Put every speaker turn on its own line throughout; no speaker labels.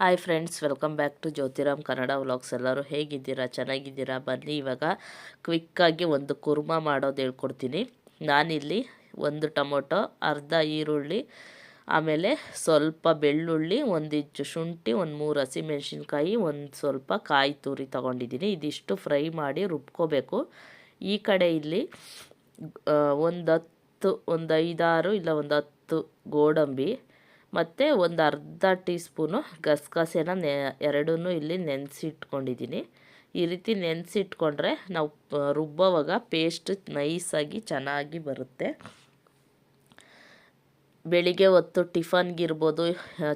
Hi friends welcome back to Jyothiram Kannada vlogs ಎಲ್ಲರೂ ಹೇಗಿದ್ದೀರಾ? ಚೆನ್ನಾಗಿದ್ದೀರಾ? ಬನ್ನಿ, ಇವಾಗ ಕ್ವಿಕ್ಕಾಗಿ ಒಂದು ಕುರ್ಮಾ ಮಾಡೋದು ಹೇಳ್ಕೊಡ್ತೀನಿ. ನಾನಿಲ್ಲಿ ಒಂದು ಟೊಮೊಟೊ, ಅರ್ಧ ಈರುಳ್ಳಿ, ಆಮೇಲೆ ಸ್ವಲ್ಪ ಬೆಳ್ಳುಳ್ಳಿ, ಒಂದು ಇಂಚು ಶುಂಠಿ, ಒಂದು ಮೂರು ಹಸಿಮೆಣ್ಸಿನ್ಕಾಯಿ, ಒಂದು ಸ್ವಲ್ಪ ಕಾಯಿ ತುರಿ ತೊಗೊಂಡಿದ್ದೀನಿ. ಇದಿಷ್ಟು ಫ್ರೈ ಮಾಡಿ ರುಬ್ಕೋಬೇಕು. ಈ ಕಡೆ ಇಲ್ಲಿ ಒಂದು ಹತ್ತು, ಒಂದು ಐದಾರು ಇಲ್ಲ ಒಂದು ಹತ್ತು ಗೋಡಂಬಿ ಮತ್ತು ಒಂದು ಅರ್ಧ ಟೀ ಸ್ಪೂನು ಗಸಗಸೆನ ನೆ ಎರಡೂ ಇಲ್ಲಿ ನೆನೆಸಿಟ್ಕೊಂಡಿದ್ದೀನಿ. ಈ ರೀತಿ ನೆನೆಸಿಟ್ಕೊಂಡ್ರೆ ನಾವು ರುಬ್ಬೋವಾಗ ಪೇಸ್ಟ್ ನೈಸಾಗಿ ಚೆನ್ನಾಗಿ ಬರುತ್ತೆ. ಬೆಳಿಗ್ಗೆ ಹೊತ್ತು ಟಿಫನ್ಗಿರ್ಬೋದು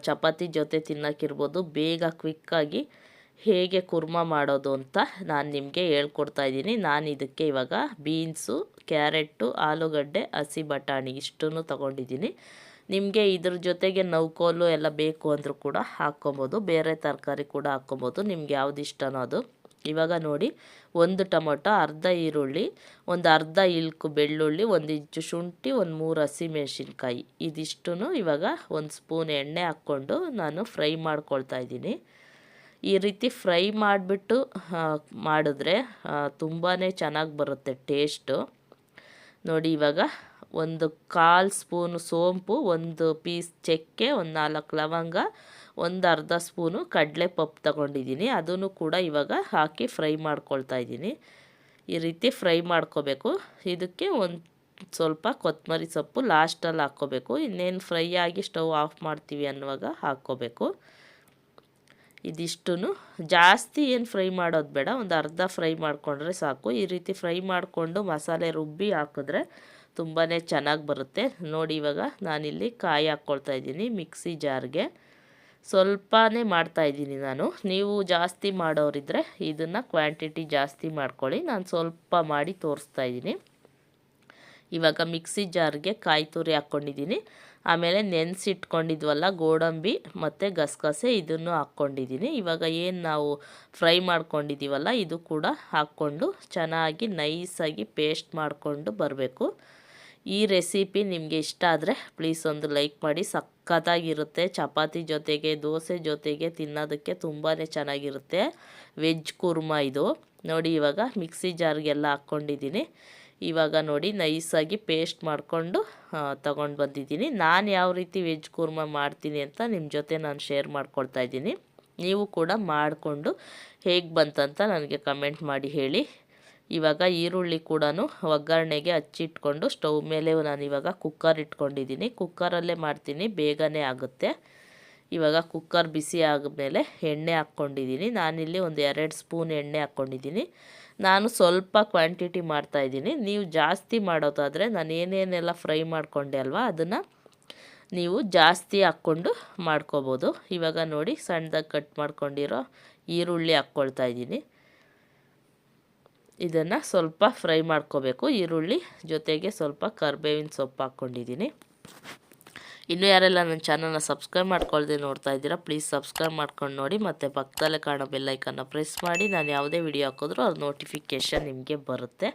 ಚಪಾತಿ ಜೊತೆ ತಿನ್ನೋಕ್ಕಿರ್ಬೋದು, ಬೇಗ ಕ್ವಿಕ್ಕಾಗಿ ಹೇಗೆ ಕುರ್ಮ ಮಾಡೋದು ಅಂತ ನಾನು ನಿಮಗೆ ಹೇಳ್ಕೊಡ್ತಾ ಇದ್ದೀನಿ. ನಾನು ಇದಕ್ಕೆ ಇವಾಗ ಬೀನ್ಸು, ಕ್ಯಾರೆಟ್ಟು, ಆಲೂಗಡ್ಡೆ, ಹಸಿ ಬಟಾಣಿ ಇಷ್ಟನ್ನು ತೊಗೊಂಡಿದ್ದೀನಿ. ನಿಮಗೆ ಇದ್ರ ಜೊತೆಗೆ ನೌಕೋಲು ಎಲ್ಲ ಬೇಕು ಅಂದರೂ ಕೂಡ ಹಾಕ್ಕೊಬೋದು. ಬೇರೆ ತರಕಾರಿ ಕೂಡ ಹಾಕ್ಕೊಬೋದು. ನಿಮ್ಗೆ ಯಾವ್ದು ಇಷ್ಟನೋ ಅದು. ಇವಾಗ ನೋಡಿ, ಒಂದು ಟೊಮೊಟೊ, ಅರ್ಧ ಈರುಳ್ಳಿ, ಒಂದು ಅರ್ಧ ಇಲ್ಕು ಬೆಳ್ಳುಳ್ಳಿ, ಒಂದು ಇಂಚು ಶುಂಠಿ, ಒಂದು ಮೂರು ಹಸಿಮೆಣ್ಸಿನ್ಕಾಯಿ ಇದಿಷ್ಟು ಇವಾಗ ಒಂದು ಸ್ಪೂನ್ ಎಣ್ಣೆ ಹಾಕ್ಕೊಂಡು ನಾನು ಫ್ರೈ ಮಾಡ್ಕೊಳ್ತಾ ಇದ್ದೀನಿ. ಈ ರೀತಿ ಫ್ರೈ ಮಾಡಿಬಿಟ್ಟು ಮಾಡಿದ್ರೆ ತುಂಬಾ ಚೆನ್ನಾಗಿ ಬರುತ್ತೆ ಟೇಸ್ಟು. ನೋಡಿ ಇವಾಗ ಒಂದು ಕಾಲು ಸ್ಪೂನು ಸೋಂಪು, ಒಂದು ಪೀಸ್ ಚಕ್ಕೆ, ಒಂದು ನಾಲ್ಕು ಲವಂಗ, ಒಂದು ಅರ್ಧ ಸ್ಪೂನು ಕಡಲೆಪಪ್ಪು ತಗೊಂಡಿದ್ದೀನಿ. ಅದನ್ನು ಕೂಡ ಇವಾಗ ಹಾಕಿ ಫ್ರೈ ಮಾಡ್ಕೊಳ್ತಾ ಇದ್ದೀನಿ. ಈ ರೀತಿ ಫ್ರೈ ಮಾಡ್ಕೋಬೇಕು. ಇದಕ್ಕೆ ಒಂದು ಸ್ವಲ್ಪ ಕೊತ್ತಂಬರಿ ಸೊಪ್ಪು ಲಾಸ್ಟಲ್ಲಿ ಹಾಕ್ಕೋಬೇಕು. ಇನ್ನೇನು ಫ್ರೈ ಆಗಿ ಸ್ಟವ್ ಆಫ್ ಮಾಡ್ತೀವಿ ಅನ್ನುವಾಗ ಹಾಕ್ಕೋಬೇಕು. ಇದಿಷ್ಟು ಜಾಸ್ತಿ ಏನು ಫ್ರೈ ಮಾಡೋದು ಬೇಡ. ಒಂದು ಅರ್ಧ ಫ್ರೈ ಮಾಡಿಕೊಂಡ್ರೆ ಸಾಕು. ಈ ರೀತಿ ಫ್ರೈ ಮಾಡಿಕೊಂಡು ಮಸಾಲೆ ರುಬ್ಬಿ ಹಾಕಿದ್ರೆ ತುಂಬಾ ಚೆನ್ನಾಗಿ ಬರುತ್ತೆ. ನೋಡಿ ಇವಾಗ ನಾನಿಲ್ಲಿ ಕಾಯಿ ಹಾಕ್ಕೊಳ್ತಾ ಇದ್ದೀನಿ ಮಿಕ್ಸಿ ಜಾರ್ಗೆ. ಸ್ವಲ್ಪನೇ ಮಾಡ್ತಾಯಿದ್ದೀನಿ ನಾನು. ನೀವು ಜಾಸ್ತಿ ಮಾಡೋರಿದ್ದರೆ ಇದನ್ನು ಕ್ವಾಂಟಿಟಿ ಜಾಸ್ತಿ ಮಾಡ್ಕೊಳ್ಳಿ. ನಾನು ಸ್ವಲ್ಪ ಮಾಡಿ ತೋರಿಸ್ತಾ ಇದ್ದೀನಿ. ಇವಾಗ ಮಿಕ್ಸಿ ಜಾರ್ಗೆ ಕಾಯಿ ತುರಿ ಹಾಕ್ಕೊಂಡಿದ್ದೀನಿ ಆಮೇಲೆ ನೆನೆಸಿಟ್ಕೊಂಡಿದ್ವಲ್ಲ ಗೋಡಂಬಿ ಮತ್ತು ಗಸಗಸೆ ಇದನ್ನು ಹಾಕ್ಕೊಂಡಿದ್ದೀನಿ ಇವಾಗ ಏನು ನಾವು ಫ್ರೈ ಮಾಡ್ಕೊಂಡಿದ್ದೀವಲ್ಲ ಇದು ಕೂಡ ಹಾಕ್ಕೊಂಡು ಚೆನ್ನಾಗಿ ನೈಸಾಗಿ ಪೇಸ್ಟ್ ಮಾಡಿಕೊಂಡು ಬರಬೇಕು. ಈ ರೆಸಿಪಿ ನಿಮಗೆ ಇಷ್ಟ ಆದರೆ ಪ್ಲೀಸ್ ಒಂದು ಲೈಕ್ ಮಾಡಿ. ಸಖತ್ತಾಗಿರುತ್ತೆ. ಚಪಾತಿ ಜೊತೆಗೆ, ದೋಸೆ ಜೊತೆಗೆ ತಿನ್ನೋದಕ್ಕೆ ತುಂಬಾ ಚೆನ್ನಾಗಿರುತ್ತೆ. ವೆಜ್ ಕುರ್ಮಾ ಇದು. ನೋಡಿ ಇವಾಗ ಮಿಕ್ಸಿ ಜಾರ್ಗೆಲ್ಲ ಹಾಕ್ಕೊಂಡಿದ್ದೀನಿ. ಇವಾಗ ನೋಡಿ ನೈಸಾಗಿ ಪೇಸ್ಟ್ ಮಾಡಿಕೊಂಡು ತಗೊಂಡು ಬಂದಿದ್ದೀನಿ. ನಾನು ಯಾವ ರೀತಿ ವೆಜ್ ಕುರ್ಮಾ ಮಾಡ್ತೀನಿ ಅಂತ ನಿಮ್ಮ ಜೊತೆ ನಾನು ಶೇರ್ ಮಾಡ್ಕೊಳ್ತಾ ಇದ್ದೀನಿ. ನೀವು ಕೂಡ ಮಾಡಿಕೊಂಡು ಹೇಗೆ ಬಂತಂತ ನನಗೆ ಕಮೆಂಟ್ ಮಾಡಿ ಹೇಳಿ. ಇವಾಗ ಈರುಳ್ಳಿ ಕೂಡ ಒಗ್ಗರಣೆಗೆ ಹಚ್ಚಿಟ್ಕೊಂಡು ಸ್ಟವ್ ಮೇಲೆ ನಾನು ಇವಾಗ ಕುಕ್ಕರ್ ಇಟ್ಕೊಂಡಿದ್ದೀನಿ. ಕುಕ್ಕರಲ್ಲೇ ಮಾಡ್ತೀನಿ, ಬೇಗನೆ ಆಗುತ್ತೆ. ಇವಾಗ ಕುಕ್ಕರ್ ಬಿಸಿ ಆದಮೇಲೆ ಎಣ್ಣೆ ಹಾಕ್ಕೊಂಡಿದ್ದೀನಿ. ನಾನಿಲ್ಲಿ ಒಂದು ಎರಡು ಸ್ಪೂನ್ ಎಣ್ಣೆ ಹಾಕ್ಕೊಂಡಿದ್ದೀನಿ. ನಾನು ಸ್ವಲ್ಪ ಕ್ವಾಂಟಿಟಿ ಮಾಡ್ತಾಯಿದ್ದೀನಿ ನೀವು ಜಾಸ್ತಿ ಮಾಡೋದಾದರೆ ನಾನು ಏನೇನೆಲ್ಲ ಫ್ರೈ ಮಾಡಿಕೊಂಡೆ ಅಲ್ವಾ, ಅದನ್ನು ನೀವು ಜಾಸ್ತಿ ಹಾಕ್ಕೊಂಡು ಮಾಡ್ಕೋಬೋದು. ಇವಾಗ ನೋಡಿ ಸಣ್ಣದಾಗಿ ಕಟ್ ಮಾಡ್ಕೊಂಡಿರೋ ಈರುಳ್ಳಿ ಹಾಕ್ಕೊಳ್ತಾ ಇದ್ದೀನಿ. ಇದನ್ನು ಸ್ವಲ್ಪ ಫ್ರೈ ಮಾಡ್ಕೋಬೇಕು. ಈರುಳ್ಳಿ ಜೊತೆಗೆ ಸ್ವಲ್ಪ ಕರ್ಬೇವಿನ ಸೊಪ್ಪು ಹಾಕ್ಕೊಂಡಿದ್ದೀನಿ. ಇನ್ನೂ ಯಾರೆಲ್ಲ ನನ್ನ ಚಾನಲ್ನ ಸಬ್ಸ್ಕ್ರೈಬ್ ಮಾಡ್ಕೊಳ್ದೆ ನೋಡ್ತಾ ಇದ್ದೀರಾ, ಪ್ಲೀಸ್ ಸಬ್ಸ್ಕ್ರೈಬ್ ಮಾಡ್ಕೊಂಡು ನೋಡಿ. ಮತ್ತು ಪಕ್ಕದಲ್ಲೇ ಕಾಣೋ ಬೆಲ್ಲೈಕನ್ನು ಪ್ರೆಸ್ ಮಾಡಿ. ನಾನು ಯಾವುದೇ ವಿಡಿಯೋ ಹಾಕಿದ್ರೂ ಅದು ನೋಟಿಫಿಕೇಷನ್ ನಿಮಗೆ ಬರುತ್ತೆ.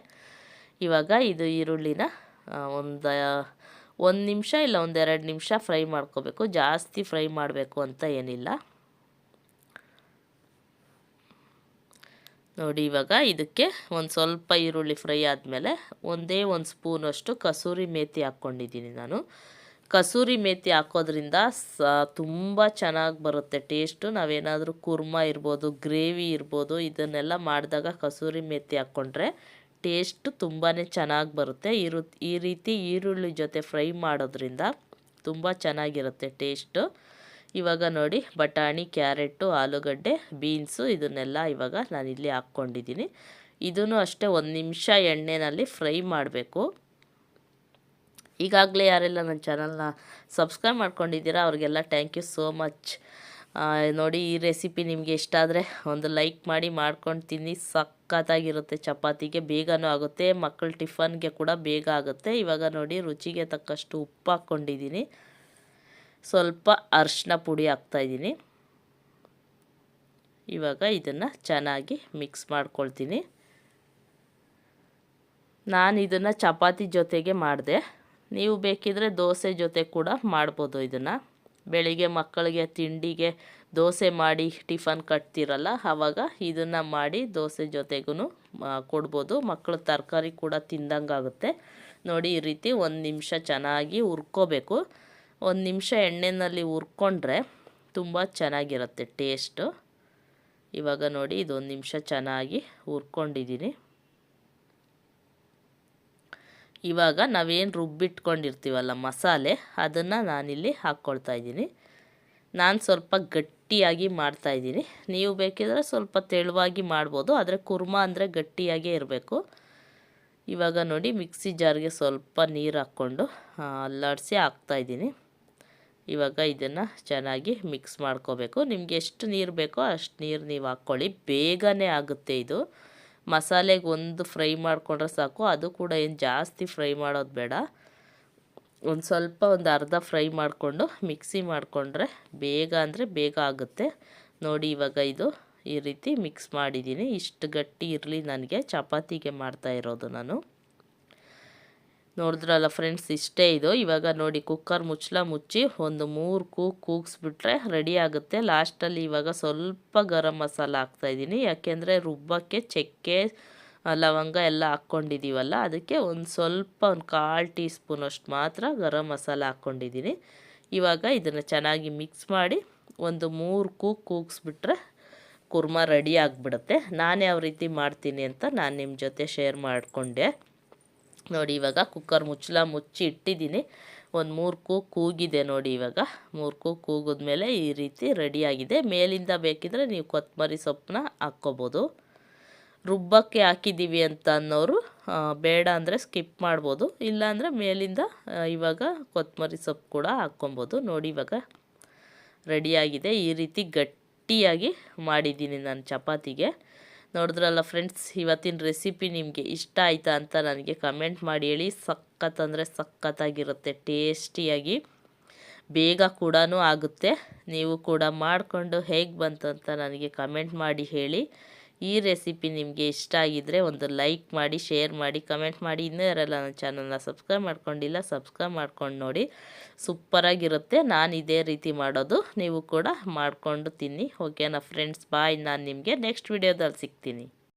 ಇವಾಗ ಇದು ಈರುಳ್ಳಿನ ಒಂದು ಒಂದು ನಿಮಿಷ ಇಲ್ಲ ಒಂದೆರಡು ನಿಮಿಷ ಫ್ರೈ ಮಾಡ್ಕೋಬೇಕು. ಜಾಸ್ತಿ ಫ್ರೈ ಮಾಡಬೇಕು ಅಂತ ಏನಿಲ್ಲ. ನೋಡಿ, ಇವಾಗ ಇದಕ್ಕೆ ಒಂದು ಸ್ವಲ್ಪ ಈರುಳ್ಳಿ ಫ್ರೈ ಆದಮೇಲೆ ಒಂದೇ ಒಂದು ಸ್ಪೂನಷ್ಟು ಕಸೂರಿ ಮೇತಿ ಹಾಕ್ಕೊಂಡಿದ್ದೀನಿ ನಾನು. ಕಸೂರಿ ಮೇತಿ ಹಾಕೋದ್ರಿಂದ ಸ, ತುಂಬ ಚೆನ್ನಾಗಿ ಬರುತ್ತೆ. ಟೇಸ್ಟು, ನಾವೇನಾದರೂ ಕುರ್ಮಾ ಇರ್ಬೋದು, ಗ್ರೇವಿ ಇರ್ಬೋದು, ಇದನ್ನೆಲ್ಲ ಮಾಡಿದಾಗ ಕಸೂರಿ ಮೇತಿ ಹಾಕ್ಕೊಂಡ್ರೆ ಟೇಸ್ಟು ತುಂಬಾ ಚೆನ್ನಾಗಿ ಬರುತ್ತೆ. ಇರು, ಈ ರೀತಿ ಈರುಳ್ಳಿ ಜೊತೆ ಫ್ರೈ ಮಾಡೋದ್ರಿಂದ ತುಂಬ ಚೆನ್ನಾಗಿರುತ್ತೆ ಟೇಸ್ಟು. ಇವಾಗ ನೋಡಿ ಬಟಾಣಿ, ಕ್ಯಾರೆಟು, ಆಲೂಗಡ್ಡೆ, ಬೀನ್ಸು ಇದನ್ನೆಲ್ಲ ಇವಾಗ ನಾನಿಲ್ಲಿ ಹಾಕ್ಕೊಂಡಿದ್ದೀನಿ. ಇದನ್ನು ಅಷ್ಟೇ ಒಂದು ನಿಮಿಷ ಎಣ್ಣೆಯಲ್ಲಿ ಫ್ರೈ ಮಾಡಬೇಕು. ಈಗಾಗಲೇ ಯಾರೆಲ್ಲ ನನ್ನ ಚಾನಲ್ನ ಸಬ್ಸ್ಕ್ರೈಬ್ ಮಾಡ್ಕೊಂಡಿದ್ದೀರಾ, ಅವ್ರಿಗೆಲ್ಲ ಥ್ಯಾಂಕ್ ಯು ಸೋ ಮಚ್ ನೋಡಿ ಈ ರೆಸಿಪಿ ನಿಮಗೆ ಇಷ್ಟ ಆದರೆ ಒಂದು ಲೈಕ್ ಮಾಡಿ ಮಾಡ್ಕೊಂಡು ತಿನ್ನಿ. ಸಖತ್ತಾಗಿರುತ್ತೆ, ಚಪಾತಿಗೆ ಬೇಗನೂ ಆಗುತ್ತೆ ಮಕ್ಕಳ ಟಿಫನ್ಗೆ ಕೂಡ ಬೇಗ ಆಗುತ್ತೆ. ಇವಾಗ ನೋಡಿ ರುಚಿಗೆ ತಕ್ಕಷ್ಟು ಉಪ್ಪು ಹಾಕ್ಕೊಂಡಿದ್ದೀನಿ. ಸ್ವಲ್ಪ ಅರಿಶಿನ ಪುಡಿ ಹಾಕ್ತಾಯಿದ್ದೀನಿ ಇವಾಗ ಇದನ್ನು ಚೆನ್ನಾಗಿ ಮಿಕ್ಸ್ ಮಾಡ್ಕೊಳ್ತೀನಿ. ನಾನು ಇದನ್ನು ಚಪಾತಿ ಜೊತೆಗೆ ಮಾಡಿದೆ. ನೀವು ಬೇಕಿದ್ರೆ ದೋಸೆ ಜೊತೆ ಕೂಡ ಮಾಡ್ಬೋದು ಇದನ್ನು. ಬೆಳಿಗ್ಗೆ ಮಕ್ಕಳಿಗೆ, ತಿಂಡಿಗೆ ದೋಸೆ ಮಾಡಿ ಟಿಫನ್ ಕಟ್ತಿರಲ್ಲ ಆವಾಗ ಇದನ್ನು ಮಾಡಿ ದೋಸೆ ಜೊತೆಗೂ ಕೊಡ್ಬೋದು. ಮಕ್ಕಳು ತರಕಾರಿ ಕೂಡ ತಿಂದಂಗಾಗುತ್ತೆ. ನೋಡಿ, ಈ ರೀತಿ ಒಂದು ನಿಮಿಷ ಚೆನ್ನಾಗಿ ಹುರ್ಕೋಬೇಕು. ಒಂದು ನಿಮಿಷ ಎಣ್ಣೆಯಲ್ಲಿ ಹುರ್ಕೊಂಡ್ರೆ ತುಂಬ ಚೆನ್ನಾಗಿರುತ್ತೆ ಟೇಸ್ಟು. ಇವಾಗ ನೋಡಿ ಇದೊಂದು ನಿಮಿಷ ಚೆನ್ನಾಗಿ ಹುರ್ಕೊಂಡಿದ್ದೀನಿ. ಇವಾಗ ನಾವೇನು ರುಬ್ಬಿಟ್ಕೊಂಡಿರ್ತೀವಲ್ಲ ಮಸಾಲೆ, ಅದನ್ನು ನಾನಿಲ್ಲಿ ಹಾಕ್ಕೊಳ್ತಾ ಇದ್ದೀನಿ. ನಾನು ಸ್ವಲ್ಪ ಗಟ್ಟಿಯಾಗಿ ಮಾಡ್ತಾಯಿದ್ದೀನಿ ನೀವು ಬೇಕಿದ್ರೆ ಸ್ವಲ್ಪ ತೆಳುವಾಗಿ ಮಾಡ್ಬೋದು, ಆದರೆ ಕುರ್ಮಾ ಅಂದರೆ ಗಟ್ಟಿಯಾಗೇ ಇರಬೇಕು. ಇವಾಗ ನೋಡಿ ಮಿಕ್ಸಿ ಜಾರ್ಗೆ ಸ್ವಲ್ಪ ನೀರು ಹಾಕ್ಕೊಂಡು ಅಲ್ಲಾಡಿಸಿ ಹಾಕ್ತಾಯಿದ್ದೀನಿ ಇವಾಗ ಇದನ್ನು ಚೆನ್ನಾಗಿ ಮಿಕ್ಸ್ ಮಾಡ್ಕೋಬೇಕು. ನಿಮಗೆ ಎಷ್ಟು ನೀರು ಬೇಕೋ ಅಷ್ಟು ನೀರು ನೀವು ಹಾಕ್ಕೊಳ್ಳಿ. ಬೇಗನೆ ಆಗುತ್ತೆ ಇದು. ಮಸಾಲೆಗೆ ಒಂದು ಫ್ರೈ ಮಾಡಿಕೊಂಡ್ರೆ ಸಾಕು. ಅದು ಕೂಡ ಏನು ಜಾಸ್ತಿ ಫ್ರೈ ಮಾಡೋದು ಬೇಡ. ಒಂದು ಸ್ವಲ್ಪ ಒಂದು ಅರ್ಧ ಫ್ರೈ ಮಾಡಿಕೊಂಡು ಮಿಕ್ಸಿ ಮಾಡಿಕೊಂಡ್ರೆ ಬೇಗ ಅಂದರೆ ಬೇಗ ಆಗುತ್ತೆ. ನೋಡಿ ಇವಾಗ ಇದು ಈ ರೀತಿ ಮಿಕ್ಸ್ ಮಾಡಿದ್ದೀನಿ. ಇಷ್ಟು ಗಟ್ಟಿ ಇರಲಿ ನನಗೆ. ಚಪಾತಿಗೆ ಮಾಡ್ತಾ ಇರೋದು ನಾನು. ನೋಡಿದ್ರಲ್ಲ ಫ್ರೆಂಡ್ಸ್, ಇಷ್ಟೇ ಇದು. ಇವಾಗ ನೋಡಿ, ಕುಕ್ಕರ್ ಮುಚ್ಚಲ ಮುಚ್ಚಿ ಒಂದು ಮೂರು ಕೂಗ್ ಕೂಗಿಸ್ಬಿಟ್ರೆ ರೆಡಿ ಆಗುತ್ತೆ. ಲಾಸ್ಟಲ್ಲಿ ಇವಾಗ ಸ್ವಲ್ಪ ಗರಂ ಮಸಾಲ ಹಾಕ್ತಾಯಿದ್ದೀನಿ ಯಾಕೆಂದರೆ ರುಬ್ಬಕ್ಕೆ ಚಕ್ಕೆ, ಲವಂಗ ಎಲ್ಲ ಹಾಕ್ಕೊಂಡಿದ್ದೀವಲ್ಲ ಅದಕ್ಕೆ ಒಂದು ಸ್ವಲ್ಪ ಒಂದು ಕಾಲು ಟೀ ಸ್ಪೂನಷ್ಟು ಮಾತ್ರ ಗರಂ ಮಸಾಲ ಹಾಕ್ಕೊಂಡಿದ್ದೀನಿ. ಇವಾಗ ಇದನ್ನು ಚೆನ್ನಾಗಿ ಮಿಕ್ಸ್ ಮಾಡಿ ಒಂದು ಮೂರು ಕೂಗ್ ಕೂಗಿಸ್ಬಿಟ್ರೆ ಕುರ್ಮ ರೆಡಿ ಆಗಿಬಿಡುತ್ತೆ. ನಾನು ಯಾವ ರೀತಿ ಮಾಡ್ತೀನಿ ಅಂತ ನಾನು ನಿಮ್ಮ ಜೊತೆ ಶೇರ್ ಮಾಡಿಕೊಂಡೆ. ನೋಡಿ ಇವಾಗ ಕುಕ್ಕರ್ ಮುಚ್ಚಲ ಮುಚ್ಚಿ ಇಟ್ಟಿದ್ದೀನಿ. ಒಂದು ಮೂರು ಕೂಗು ಕೂಗಿದೆ ನೋಡಿ ಇವಾಗ. ಮೂರು ಕೂಗು ಕೂಗಿದ್ಮೇಲೆ ಈ ರೀತಿ ರೆಡಿಯಾಗಿದೆ ಮೇಲಿಂದ ಬೇಕಿದ್ರೆ ನೀವು ಕೊತ್ತಂಬರಿ ಸೊಪ್ಪನ್ನ ಹಾಕ್ಕೋಬೋದು. ರುಬ್ಬಕ್ಕೆ ಹಾಕಿದ್ದೀವಿ ಅಂತ ಅನ್ನೋರು ಬೇಡ ಅಂದರೆ ಸ್ಕಿಪ್ ಮಾಡ್ಬೋದು. ಇಲ್ಲಾಂದರೆ ಮೇಲಿಂದ ಇವಾಗ ಕೊತ್ತಂಬರಿ ಸೊಪ್ಪು ಕೂಡ ಹಾಕ್ಕೊಬೋದು. ನೋಡಿ ಇವಾಗ ರೆಡಿಯಾಗಿದೆ ಈ ರೀತಿ ಗಟ್ಟಿಯಾಗಿ ಮಾಡಿದ್ದೀನಿ ನಾನು ಚಪಾತಿಗೆ. ನೋಡಿದ್ರಲ್ಲ ಫ್ರೆಂಡ್ಸ್ ಇವತ್ತಿನ ರೆಸಿಪಿ ನಿಮಗೆ ಇಷ್ಟ ಆಯಿತಾ ಅಂತ ನನಗೆ ಕಮೆಂಟ್ ಮಾಡಿ ಹೇಳಿ. ಸಖತ್ ಅಂದರೆ ಸಖತ್ತಾಗಿರುತ್ತೆ ಟೇಸ್ಟಿಯಾಗಿ ಬೇಗ ಕೂಡ ಆಗುತ್ತೆ. ನೀವು ಕೂಡ ಮಾಡಿಕೊಂಡು ಹೇಗೆ ಬಂತು ಅಂತ ನನಗೆ ಕಮೆಂಟ್ ಮಾಡಿ ಹೇಳಿ. ಈ ರೆಸಿಪಿ ನಿಮಗೆ ಇಷ್ಟ ಆಗಿದ್ದರೆ ಒಂದು ಲೈಕ್ ಮಾಡಿ, ಶೇರ್ ಮಾಡಿ, ಕಮೆಂಟ್ ಮಾಡಿ. ಇನ್ನೂ ಯಾರೆಲ್ಲ ನನ್ನ ಚಾನಲ್ನ ಸಬ್ಸ್ಕ್ರೈಬ್ ಮಾಡ್ಕೊಂಡಿಲ್ಲ, ಸಬ್ಸ್ಕ್ರೈಬ್ ಮಾಡ್ಕೊಂಡು ನೋಡಿ. ಸೂಪರಾಗಿರುತ್ತೆ. ನಾನು ಇದೇ ರೀತಿ ಮಾಡೋದು. ನೀವು ಕೂಡ ಮಾಡಿಕೊಂಡು ತಿನ್ನಿ. ಓಕೆನಾ ಫ್ರೆಂಡ್ಸ್ ಬಾಯ್ ನಾನು ನಿಮಗೆ ನೆಕ್ಸ್ಟ್ ವಿಡಿಯೋದಲ್ಲಿ ಸಿಗ್ತೀನಿ.